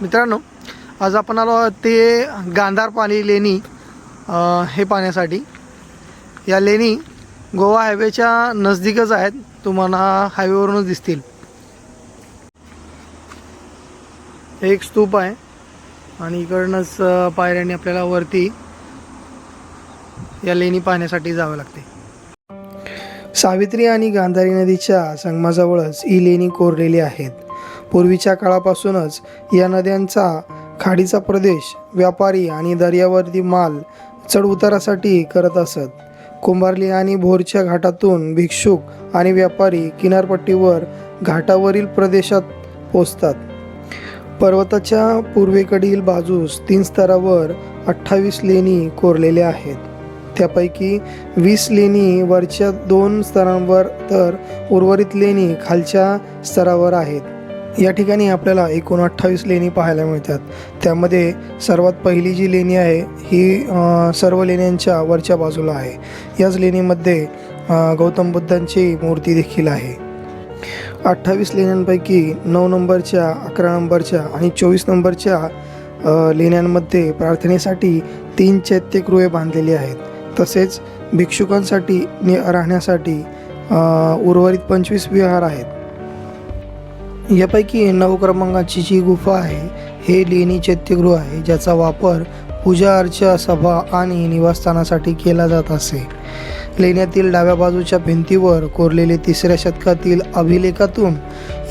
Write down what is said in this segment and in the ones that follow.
मित्रांनो आज आपण आलो ते गांधार पाणी लेणी हे पाहण्यासाठी या लेणी गोवा हायवेच्या नजदीकच आहेत. तुम्हाला हायवेवरूनच दिसतील. एक स्तूप आहे आणि इकडनंच पायऱ्यांनी आपल्याला वरती या लेणी पाहण्यासाठी जावं लागते. सावित्री आणि गांधारी नदीच्या संगमाजवळच ही लेणी कोरलेली आहेत. पूर्वीच्या काळापासूनच या नद्यांचा खाडीचा प्रदेश व्यापारी आणि दर्यावरती माल चढउतारासाठी करत असत. कुंभारली आणि भोरच्या घाटातून भिक्षुक आणि व्यापारी किनारपट्टीवर घाटावरील प्रदेशात पोचतात पर्वताच्या पूर्वेकडील बाजूस तीन स्तरावर अठ्ठावीस लेणी कोरलेल्या आहेत. त्यापैकी वीस लेणी वरच्या दोन स्तरांवर तर उर्वरित लेणी खालच्या स्तरावर आहेत. या ठिकाणी आपल्याला एकूण अठ्ठावीस लेणी पाहायला मिळतात. त्यामध्ये सर्वात पहिली जी लेणी आहे ही सर्व लेण्यांच्या वरच्या बाजूला आहे. याच लेणीमध्ये गौतम बुद्धांची मूर्ती देखील आहे. अठ्ठावीस लेण्यांपैकी नऊ नंबरच्या अकरा नंबरच्या आणि चोवीस नंबरच्या लेण्यांमध्ये प्रार्थनेसाठी तीन चैत्यगृहे बांधलेली आहेत. तसेच भिक्षुकांसाठी नि राहण्यासाठी उर्वरित पंचवीस विहार आहेत. यापैकी नऊ क्रमांकाची जी गुफा आहे हे लेणी चैत्यगृह आहे ज्याचा वापर पूजा अर्चा सभा आणि निवासस्थानासाठी केला जात असे. लेण्यातील डाव्या बाजूच्या भिंतीवर कोरलेले तिसऱ्या शतकातील अभिलेखातून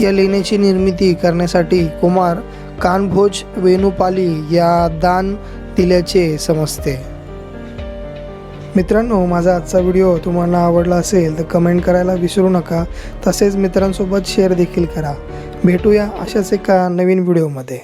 या लेण्याची निर्मिती करण्यासाठी कुमार कानभोज वेणुपाली या दान दिल्याचे समजते. मित्रांनो माझा आजचा व्हिडिओ तुम्हाला आवडला असेल तर कमेंट करायला विसरू नका. तसेच मित्रांसोबत शेअर देखील करा. भेटूया अशाच एका नवीन व्हिडिओमध्ये.